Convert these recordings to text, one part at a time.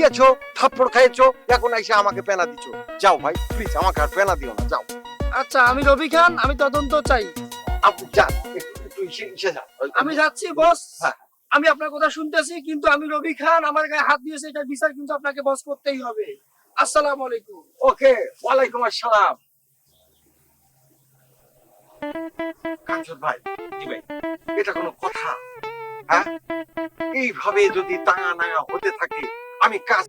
গিয়েছো থাপ্পড় খাইছো এখন এসে আমাকে পেনা দিচ্ছ যাও ভাই প্লিজ আমাকে আর পেনা দিও না যাও। আচ্ছা আমি রবি খান আমি তদন্ত চাই। আপনি যান একটু ইসে যান। আমি যাচ্ছি বস। হ্যাঁ। আমি আপনার কথা শুনতেছি কিন্তু আমি রবি খান আমার গায়ে হাত দিয়েছে এটা বিচার কিন্তু আপনাকে বস করতেই হবে। আসসালামু আলাইকুম। ওকে ওয়ালাইকুম আসসালাম। কাঞ্চন ভাই জি ভাই এটা কোনো কথা। হ্যাঁ? এইভাবে যদি তাঙা নাঙা হতে থাকে আমি কাজ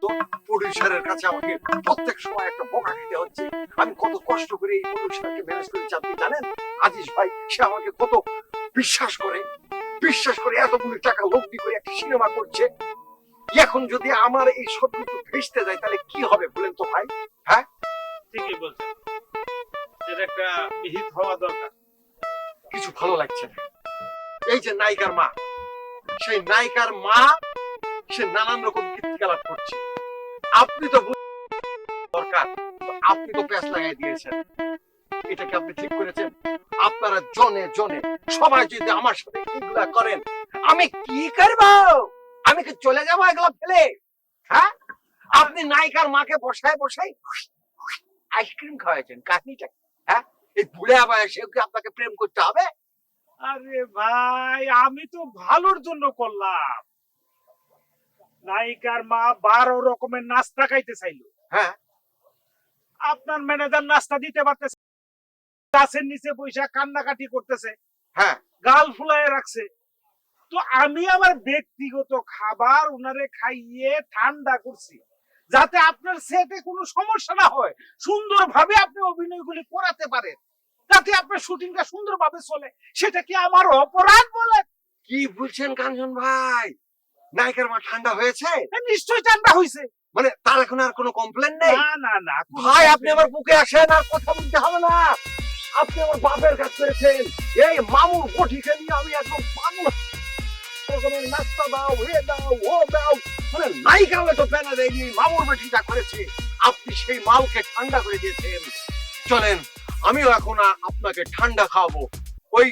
তো প্রডিউসারের কাছে আমাকে প্রত্যেক সময় একটা বোকা খেতে হচ্ছে। আমি কত কষ্ট করে এই প্রডিউসারকে ম্যানেজ করেছি আপনি জানেন? আজিজ ভাই সে আমাকে কত বিশ্বাস করে বিশ্বাস করে এতগুলো টাকা লব্ধি করে একটা সিনেমা করছে। এখন যদি আমার এই সবকিছু ভেস্তে যায় তাহলে কি হবে বলেন তো ভাই? হ্যাঁ? ঠিকই বলছেন। এটা একটা বিহিত হওয়া দরকার। কিছু ভালো লাগছে না। এই যে নায়িকার মা সেই নায়িকার মা সে নানান রকম কীর্তিকলাপ করছে। আপনি তো দরকার আপনি তো প্যাঁচ লাগাই দিয়েছেন। এটা কি আপনি ঠিক করেছেন। আপনারা জনে জনে সবাই যদি আমার সাথে এগুলা করেন, আমি কি করব? আমি কি চলে যাব এগুলা ফেলে? হ্যাঁ? আপনি নায়িকার মাকে বসায় বসাই আইসক্রিম খাওয়াইছেন, কাহিনীটা হ্যাঁ? এই বুড়ে বয়সে কি আপনাকে প্রেম করতে হবে? আরে ভাই, আমি তো ভালোর জন্য করলাম। নায়িকার মা বারো রকমের নাস্তা খাইতে চাইলো। হ্যাঁ। আপনার ম্যানেজার নাস্তা দিতে পারতেছে গাছের নিচে বৈশা কান্নাকাটি করতেছে। হ্যাঁ। গাল ফুলায় রাখছে। তো আমি আমার ব্যক্তিগত খাবার উনারে খাইয়ে ঠান্ডা করছি যাতে আপনার সেটে কোনো সমস্যা না হয়। সুন্দরভাবে আপনি অভিনয়গুলি করাতে পারেন। যাতে আপনার শুটিংটা সুন্দরভাবে চলে। সেটা কি আমার অপরাধ বলে? কি বলছেন কাঞ্চন ভাই? নায়িকার মা ঠান্ডা হয়েছে? নিশ্চয়ই ঠান্ডা হয়েছে মানে তার এখন আর কোনো কমপ্লেন নেই? না না না ভাই আপনি আমার বুকে আসেন আর কথা বলতে হবে না। আপনি আমার বাপের কাজ করেছেন। এই মামুর বটিকে নিয়ে আমি একদম নাস্তা দাও এ দাও ও দাও। মানে নায়িকা হয়তো প্যানা দেয়নি মামুর বেটিটা করেছে আপনি সেই মালকে ঠান্ডা করে দিয়েছেন। চলেন আমিও এখন আপনাকে ঠান্ডা খাওয়াবো। ওই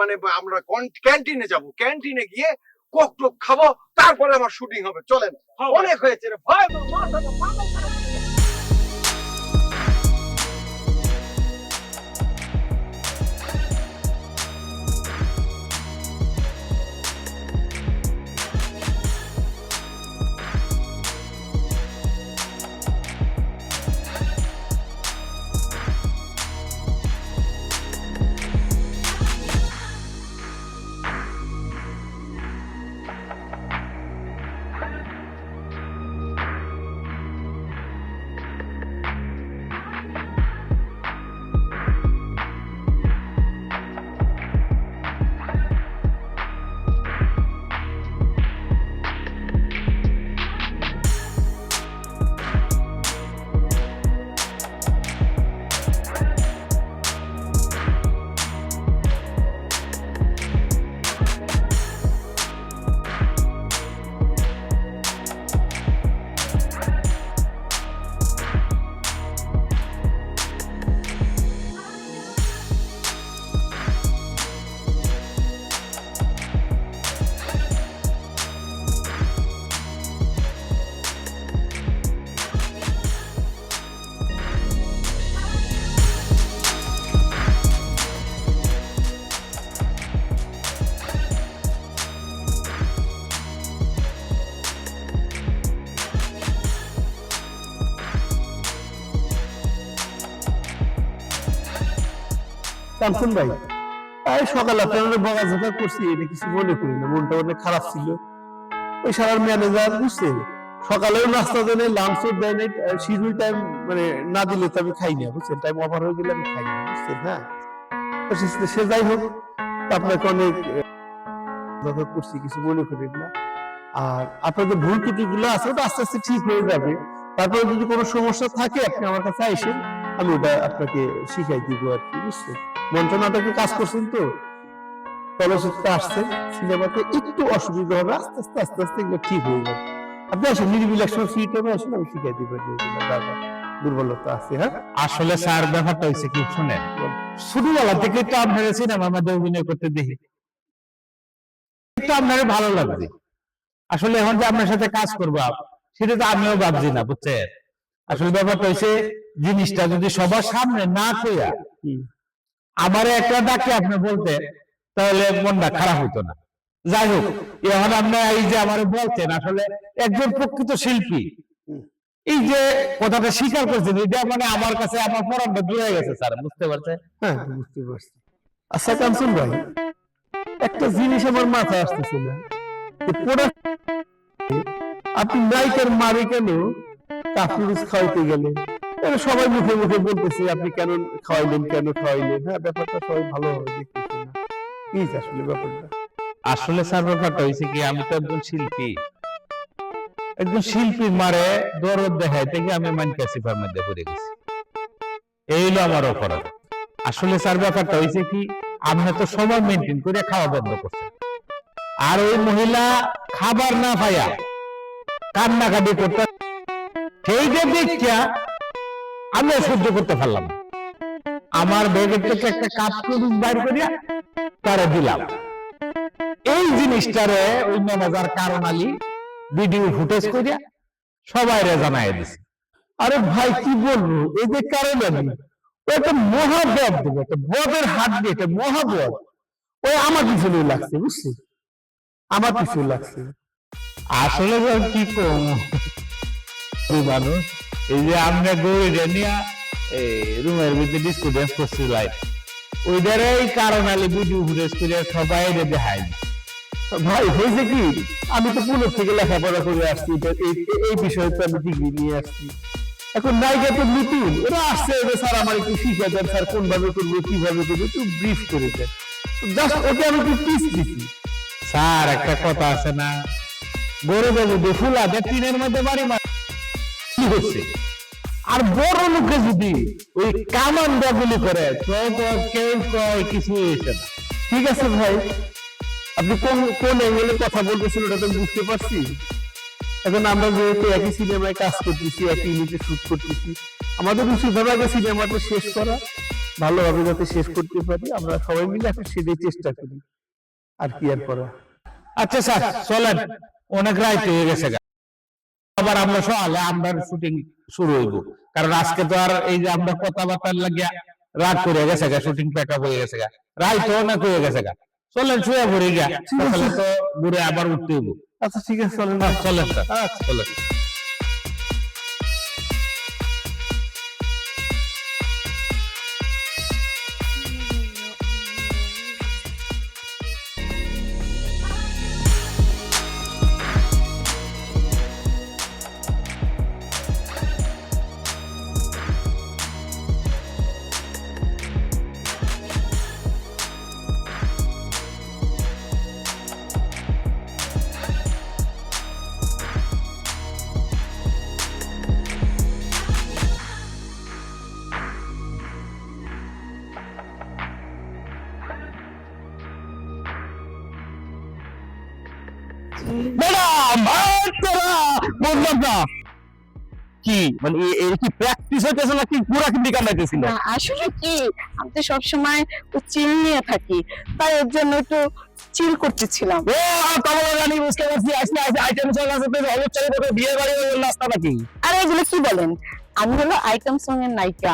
মানে আমরা ক্যান্টিনে যাব। ক্যান্টিনে গিয়ে কোক টোক খাব তারপরে আমার শুটিং হবে চলেন। অনেক হয়েছে রে ভাই আমার করে ভাই। বকাঝকা করছি, এটা কিছু মনে করি না, মনটা অনেক খারাপ ছিল। ওই সারার ম্যানেজার বুঝছে? নাস্তা দেয় দেয় শিডিউল টাইম মানে না দিলে তো আমি খাই না, বুঝছেন? টাইম হয়ে গেলে আমি খাই না, বুঝছেন? হ্যাঁ? সে- যাই হোক আপনাকে অনেক করছি, কিছু মনে করেন না। আর আপনাদের ভুল আছে, ওটা আস্তে আস্তে ঠিক হয়ে যাবে। তারপরে যদি কোনো সমস্যা থাকে, আপনি আমার কাছে আইসেন, আমি ওটা আপনাকে শিখাই দিব আর কি, বুঝছেন? মঞ্চ নাটকে কাজ করছেন তো? চলচ্চিত্রে আসছেন সিনেমাতে একটু অসুবিধা হবে আস্তে আস্তে আস্তে আস্তে এগুলো ঠিক হয়ে যাবে। আপনি আসেন নিরিবিল একসময় ফ্রি টাইমে আসেন আমি শিখাই দিব দুর্বলতা আছে হ্যাঁ? আসলে স্যার ব্যাপারটা হয়েছে কি শুনেন ছোটবেলা থেকে তো আপনার সিনেমার মধ্যে অভিনয় করতে দেখি। একটু আপনার ভালো লাগবে আসলে এখন যে আপনার সাথে কাজ করব সেটা তো আমিও ভাবছি না বুঝছেন? আসলে ব্যাপারটা হচ্ছে জিনিসটা যদি সবার সামনে না কইয়া। আমারে একটা ডাকে আপনি বলতেন তাহলে মনটা খারাপ হতো না। যাই হোক এখন আপনি এই যে আমার বলছেন আসলে একজন প্রকৃত শিল্পী। এই যে কথাটা স্বীকার করছেন এটা মানে আমার কাছে আমার পরামর্শ জুড়ে গেছে স্যার বুঝতে পারছেন? হ্যাঁ বুঝতে পারছি। আচ্ছা কামসুন ভাই একটা জিনিস আমার মাথায় আসতেছে না। আপনি নায়িকার মারে কেন কাপুরুষ খাওয়াইতে গেলে এটা সবাই মুখে মুখে বলতেছে আপনি কেন খাওয়াইলেন কেন খাওয়াইলেন? হ্যাঁ ব্যাপারটা সবাই ভালোভাবে দেখতেছে না। কি আসলে ব্যাপারটা। আসলে স্যার ব্যাপারটা হয়েছে কি আমি তো একজন শিল্পী। একজন শিল্পীর মারে দরদ দেখাইতে গিয়ে আমি মাইন ক্যাসিফার মধ্যে পড়ে গেছি এই হলো আমার অপরাধ। আসলে স্যার ব্যাপারটা হয়েছে কি আপনি তো সময় মেনটেন করে খাওয়া বন্ধ করছেন আর ওই মহিলা খাবার না পাইয়া কান্নাকাটি করতে সেইটা দেখিয়া আমি সহ্য করতে পারলাম। আমার ব্যাগের থেকে একটা কাপ বাইর করিয়া তারা দিলাম। এই জিনিসটারে ওই ম্যানেজার কারণ আলী ভিডিও ফুটেজ করিয়া সবাই রে জানাই দিছে। আরে ভাই, কি বলব? এই যে কারণ আমি ও একটা মহাবদ দেবো, একটা বদের হাত দিয়ে, একটা মহাবদ ওই আমার পিছনে লাগছে বুঝছি আমার পিছনে লাগছে। আসলে কি কম মানুষ। এই যে আমরা গৌরী নিয়া এই রুমের ভিতরে ডিস্কো ড্যান্স করছি লাইভ ওইটারে এই কারণ আলী ভিডিও ফুটেজ করিয়া সবাই রে দেখাই ভাই হয়েছে কি? আমি তো পুনের থেকে লেখাপড়া করে আসছি এই এই বিষয়ে তো আমি ডিগ্রি নিয়ে আসছি। এখন নায়িকা তো নতুন। ওরা আসছে এবার স্যার আমার একটু শিখা দেন স্যার কোন ভাবে করব কীভাবে করব একটু ব্রিফ করে দেন। জাস্ট ওকে আমি একটু টিস দিছি। স্যার একটা কথা আছে না। গরু বাবু ফুলা টিনের মধ্যে বাড়ি মার কি হচ্ছে আর বড় লোকে যদি ওই কামান গুলি করে কিছু হয়েছে না। ঠিক আছে ভাই? আপনি কোন কোন অ্যাঙ্গেলে কথা বলতেছেন ওটা তো বুঝতে পারছি। এখন আমরা যেহেতু একই সিনেমায় কাজ করতেছি, একই ইউনিটে শুট করতেছি, আমাদের উচিত হবে আগে সিনেমাটা শেষ করা, ভালোভাবে যাতে শেষ করতে পারি। আমরা সবাই মিলে এখন সেটাই চেষ্টা করি। আর কি আর করা আচ্ছা স্যার, চলেন। অনেক রাত হয়ে গেছে। আবার আমরা সকালে আমরা শুটিং শুরু হইব। কারণ আজকে তো আর এই যে আমরা কথাবার্তার লাগিয়া রাত করে গেছে গা শুটিং প্যাক আপ হয়ে গেছে গা। রাত তো না করে গেছে গা। চলেন শুয়ে পড়ে গিয়া তাহলে তো ঘুরে আবার উঠতে হইব। আচ্ছা ঠিক আছে চলেন। না চলেন আচ্ছা। চলেন। কি মানে এর কি প্র্যাকটিস হইতেছে নাকি পুরা কিন্তু কামাইতেছিল আসলে কি আমি তো সবসময় চিল নিয়ে থাকি তাই ওর জন্য একটু চিল করতেছিলাম। ও কমলা রানী বুঝতে পারছি আসলে আইটেম আছে তো হলুদ বিয়ে বাড়ি ওই নাস্তা নাকি? আর এগুলো কি বলেন? আমি হলো আইটেম সং এর নায়িকা।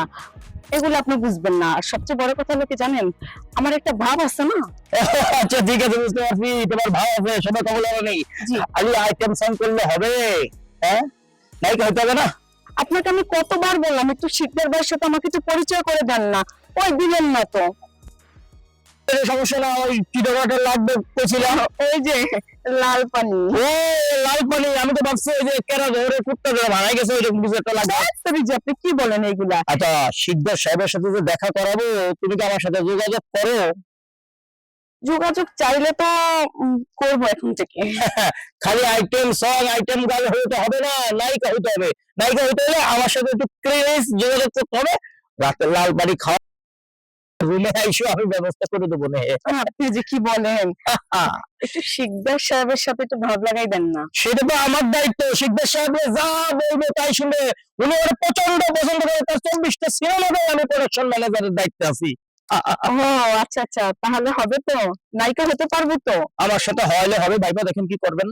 এগুলো আপনি বুঝবেন না। আর সবচেয়ে বড় কথা হলো কি জানেন? আমার একটা ভাব আছে না? আচ্ছা ঠিক আছে বুঝতে পারছি। তোমার ভাব আছে সেটা কমলা হবে নেই খালি আইটেম সং করলে হবে। হ্যাঁ? নাই হতে হবে না? আপনাকে আমি কতবার বললাম একটু শিকদার ভাইয়ের সাথে আমাকে একটু পরিচয় করে দেন না। ওই দিলেন না তো। সমস্যা না ওই লাগবে ওই যে লাল পানি। ও লাল পানি আমি তো ভাবছি ওই যে কেরা ধরে কুত্তা ধরে গেছে ওইরকম কিছু একটা লাগবে। আপনি কি বলেন এইগুলা? আচ্ছা শিকদার সাহেবের সাথে যে দেখা করাবো তুমি কি আমার সাথে যোগাযোগ করো? যোগাযোগ চাইলে তো করব এখন থেকে। খালি আইটেম সং আইটেম গান হইতে হবে না নায়িকা হইতে হবে। নায়িকা হইতে হলে আমার সাথে একটু ক্রেজ যোগাযোগ করতে হবে। রাতে লাল বাড়ি খাওয়া রুমে আইসো আমি ব্যবস্থা করে দেবো নে। আপনি যে কি বলেন? একটু শিকদার সাহেবের সাথে একটু ভাব লাগাই দেন না। সেটা তো আমার দায়িত্ব শিকদার সাহেব যা বলবে তাই শুনে উনি ওরা প্রচণ্ড পছন্দ করে তার চব্বিশটা সিনেমাতে আমি প্রোডাকশন ম্যানেজারের দায়িত্বে আছি। ও আচ্ছা আচ্ছা তাহলে হবে তো। নায়িকা হতে পারব তো। আমার সাথে হইলে হবে ভাইবা দেখেন কি করবেন।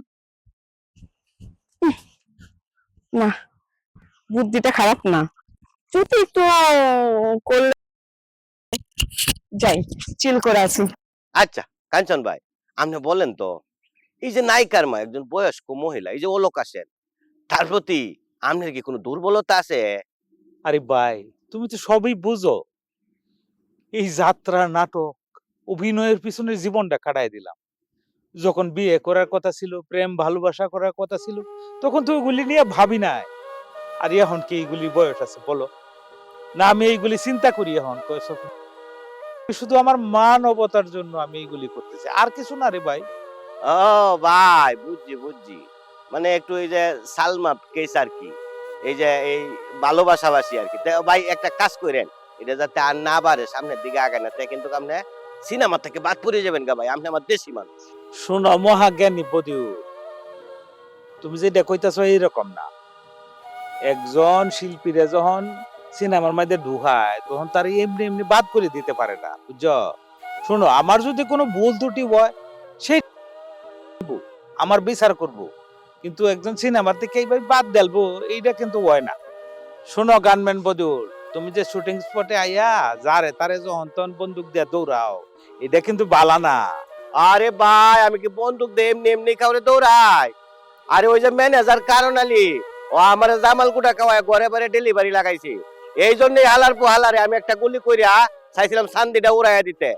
না বুদ্ধিটা খারাপ না। যদি একটু করলে যাই চিল করে আছি। আচ্ছা কাঞ্চন ভাই আপনি বলেন তো এই যে নায়িকার মা একজন বয়স্ক মহিলা এই যে ওলোক আসেন তার প্রতি আপনার কি কোনো দুর্বলতা আছে? আরে ভাই তুমি তো সবই বুঝো। এই যাত্রা নাটক অভিনয়ের পিছনে জীবনটা কাটাই দিলাম। যখন বিয়ে করার কথা ছিল প্রেম ভালোবাসা করার কথা ছিল তখন তো ওইগুলি নিয়ে ভাবি নাই। আর এখন কি এইগুলি বয়স আছে বলো? না আমি এইগুলি চিন্তা করি এখন কয়েক শুধু আমার মানবতার জন্য আমি এইগুলি করতেছি। আর কিছু না রে ভাই। ও ভাই বুঝছি বুঝছি। মানে একটু এই যে সালমা কেস আর কি। এই যে এই ভালোবাসাবাসি আর কি। তা ভাই একটা কাজ করেন। এটা যাতে আর না বাড়ে সামনের দিকে আগায় না। তাই কিন্তু আপনি সিনেমা থেকে বাদ পড়ে যাবেন গা ভাই। আপনি আমার দেশি মানুষ। শোনো মহাজ্ঞানী বদিউ তুমি যেটা কইতাছ এইরকম না। একজন শিল্পীরা যখন সিনেমার মধ্যে ঢুকায়, তখন তার এমনি এমনি বাদ করে দিতে পারে না, বুঝছ? শোনো, আমার যদি কোনো ভুল ত্রুটি হয়, সেই আমার বিচার করব। কিন্তু একজন সিনেমার থেকে এইভাবে বাদ দেলবো এইটা কিন্তু হয় না। শোনো, গানম্যান বদুল, তুমি যে শুটিং স্পটে আইয়া, যারে তারে যখন তখন বন্দুক দিয়ে দৌড়াও, এটা কিন্তু বালা না। আরে ভাই, আমি কি বন্দুক দিয়ে এমনি এমনি কাউরে দৌড়াই? আরে ওই যে ম্যানেজার কারণ আলী, ও আমার জামাল কুটা খাওয়ায় ঘরে ঘরে ডেলিভারি লাগাইছে। এই জন্যই হালার পো হালারে আমি একটা গুলি কইরা চাইছিলাম সান্দিটা উড়াইয়া দিতে।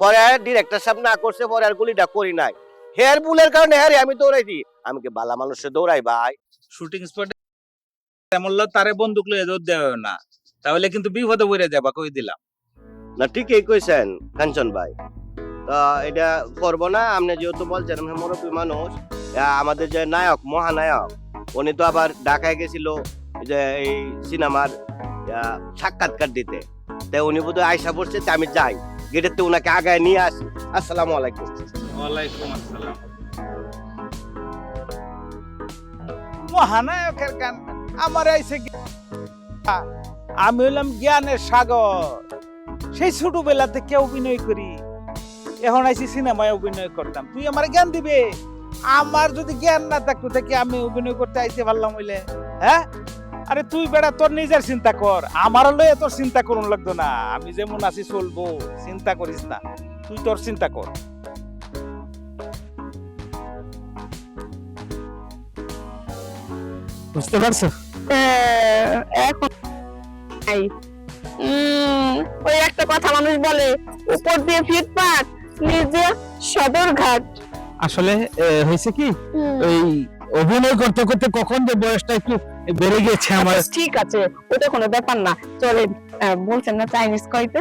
পরে ডিরেক্টর সাহেব না করছে পরে আর গুলিটা করি নাই। হেয়ার বুলের কারণে হ্যাঁ আমি দৌড়াইছি। আমি কি বালা মানুষে দৌড়াই ভাই? শুটিং স্পটে তেমন তারে বন্দুক লইয়া দৌড় দেওয়া না। তাহলে কিন্তু বিপদে পড়ে যাবা কই দিলাম। না ঠিকই কইছেন কাঞ্চন ভাই। তো এটা করব না আপনি যেহেতু বলছেন মুরব্বী মানুষ। আমাদের যে নায়ক মহানায়ক উনি তো আবার ঢাকায় গেছিল যে এই সিনেমার সাক্ষাৎকার দিতে। তাই উনি বোধহয় আয়সা পড়ছে তাই আমি যাই। গেটের তো উনাকে আগায় নিয়ে আসি। আসসালামু আলাইকুম। ওয়ালাইকুম আসসালাম। মহানায়কের গান আমার আইছে কি- আমি হইলাম জ্ঞানের সাগর। সেই ছোটবেলা থেকে অভিনয় করি। এখন আইসি সিনেমায় অভিনয় করতাম। তুই আমার জ্ঞান দিবে? আমার যদি জ্ঞান না থাকতো থেকে আমি অভিনয় করতে আইতে পারলাম হইলে। হ্যাঁ? আরে তুই বেড়া তোর নিজের চিন্তা কর। আমার লয়ে তোর চিন্তা করুন লাগতো না। আমি যেমন আছি চলবো। চিন্তা করিস না। তুই তোর চিন্তা কর। বুঝতে পারছ? এখন নাই। উম, ওই একটা কথা মানুষ বলে উপর দিয়ে ফিটপাট নিচে সদরঘাট আসলে হয়েছে কি? ওই অভিনয় করতে করতে কখন যে বয়সটা একটু বেড়ে গেছে আমার। আচ্ছা, ঠিক আছে ওটা কোনো ব্যাপার না। চলে বলছেন না চাইনিজ কইতে?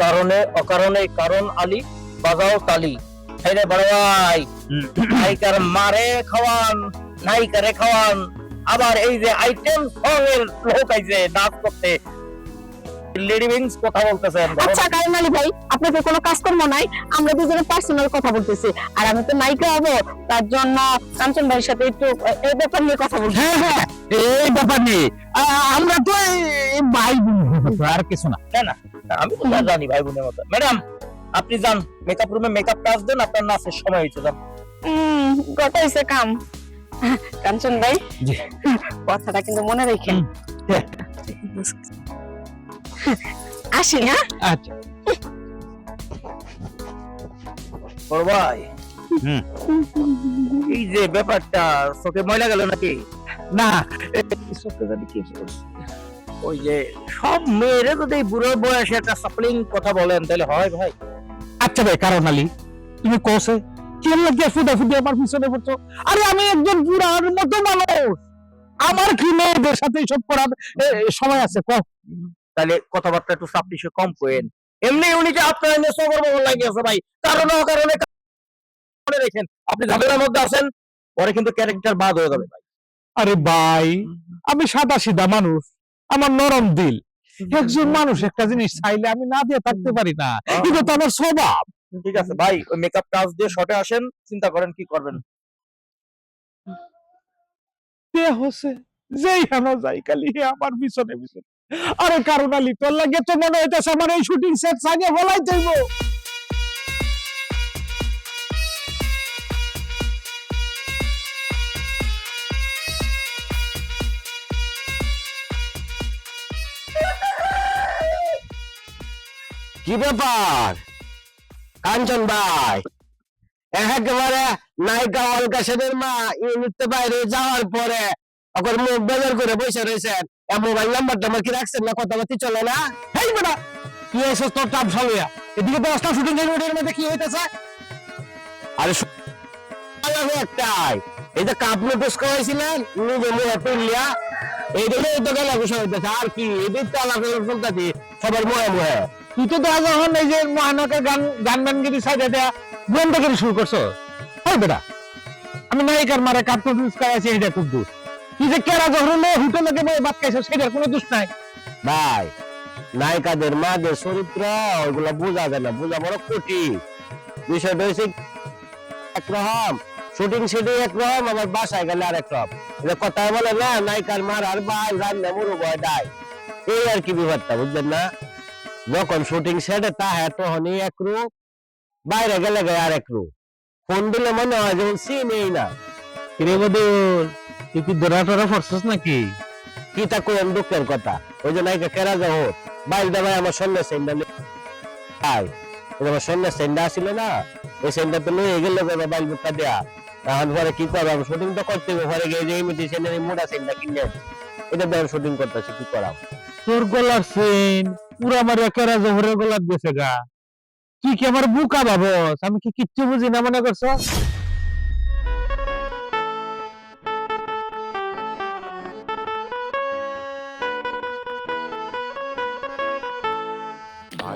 কারণে অকারণে কারণ আলী বাজাও তালি। হাইরে বড় ভাই নায়িকার মারে খাওয়ান নাইকারে খাওয়ান। আবার এই যে আইটেম সং এর লোক আইছে নাচ করতে। লেডি উইংস কথা বলতেছেন আচ্ছা কারণ আলী ভাই আপনাদের কোনো কাজকর্ম নাই আমরা দুজনে পার্সোনাল কথা বলতেছি। আর আমি তো নায়িকা হব তার জন্য কাঞ্চন ভাইয়ের সাথে একটু এই ব্যাপার নিয়ে কথা বলছি। হ্যাঁ হ্যাঁ এই ব্যাপার আ- আমরা তো ভাই বোন আর কিছু না। আমি তো জানি ভাই বোনের মতো। ম্যাডাম আপনি যান মেকআপ রুমে মেকআপ টাচ দেন আপনার নাচের সময় হয়েছে যান। হুম গটাইছে কাম। কাঞ্চন ভাই কথাটা কিন্তু মনে রেখেন। হ্যাঁ। আসি হ্যাঁ? আচ্ছা। বড় ভাই। এই যে ব্যাপারটা চোখে ময়লা গেল নাকি? না। চোখে জানি কি ওই যে সব মেয়েরা যদি বুড়ো বয়সে একটা সাপলিং কথা বলেন তাহলে হয় ভাই। আচ্ছা ভাই কারণ আলী তুমি কোসে কেন লাগে ফুটে ফুটে আমার পিছনে পড়ছো? আরে আমি একজন বুড়ার মতো মানুষ। আমার কি মেয়েদের সাথে সব করার সময় আছে কও? তাহলে কথাবার্তা একটু সাপলিশে কম করেন। এমনি উনি যে আপনার এনে সবর বগল লাগিয়েছে ভাই কারণে অকারণে মনে রেখেন আপনি ঝামেলার মধ্যে আছেন পরে কিন্তু ক্যারেক্টার বাদ হয়ে যাবে ভাই। আরে ভাই আমি সাদা সিধা মানুষ আমার নরম দিল। একজন মানুষ একটা জিনিস চাইলে আমি না দিয়ে থাকতে পারি না কিন্তু তো আমার স্বভাব। ঠিক আছে ভাই ওই মেকআপ টাচ দিয়ে শটে আসেন চিন্তা করেন কি করবেন। কে হচ্ছে যেই হেন যাই কালি হে আমার পিছনে পিছনে। আরে কারণ আলী, তোর লাগে তো মনে হইতেছে আমার এই শুটিং সেট সাজে বলাই দেব কি ব্যাপার? কাঞ্চন ভাই, একেবারে নায়িকা অলকা সেনের মা ইউনিটে বাইরে যাওয়ার পরে ওখানে মুখ বেজার করে বসে রয়েছেন। মোবাইল নাম্বারটা আমার কি রাখছেন না চলে না। হেই বেটা এসে তোর এদিকে অস্টার শুটিং এর মধ্যে কি হইতেছে? আরে একটাই। এই যে কাপ নোটিস করাইছিলেন, নিজে তো হইতেছে। আর কি, এই দিক তো আলাদা চলতেছি সবার মুখে মুখে তুই তো দেখা যখন এই যে মহানকের গান গান গানগিরি সাইডে দেয়া বন্ধগিরি শুরু করছ। হয় বেটা, আমি নায়িকার মারে কাপ প্রডিউস করাইছি এটা খুব তুই যে কেরা যখন হুটো লোকে বয়ে বাদ খাইছো সেটার কোনো দোষ নাই। ভাই নায়িকাদের মাদের চরিত্র ওইগুলা বোঝা যায় না বোঝা বড় কঠিন। বিষয়টা হয়েছে একরকম শুটিং সেটিং একরকম আবার বাসায় গেলে আরেক রকম। যে কথা বলে না নায়িকার মার আর ভাই রান্না মুরু ভয় দেয় এই আর কি বিবাদটা বুঝলেন না? যখন শুটিং সেটে তা হ্যাঁ তখনই এক রূপ বাইরে গেলে গায়ে আরেক রূপ। ফোন দিলে মনে হয় যেমন চিনেই না। কিরে বদল? তুই কি দরা টরা ফরছস নাকি? কি তা কোন দুঃখের কথা? ওই যে নায়িকা কেরা যাও ভাই দা ভাই আমার সন্ধ্যা সেন্ডা ভাই আমার সন্ধ্যা সেন্ডা আসিল না ওই সেন্ডা তো লয়ে গেল বাবা বাইল বুকটা দেয়া। এখন পরে কি শুটিং তো করতে হবে পরে গিয়ে যে ইমিটেশনের মোটা সেন্ডা কিনে এটা শুটিং করতেছি কি করাম? তোর গলার সেন পুরা মারিয়া কেরা জহরের গলার গেছে গা। তুই কি আমার বুকা ভাবস? আমি কি কিচ্ছু বুঝি না মনে করছ?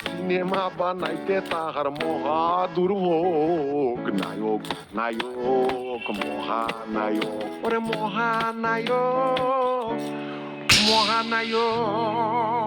সিনেমা বানাইতে তাহার মহা দুর্ভোগ নায়ক নায়ক মহানায়ক ওরে মহানায়ক মহানায়ক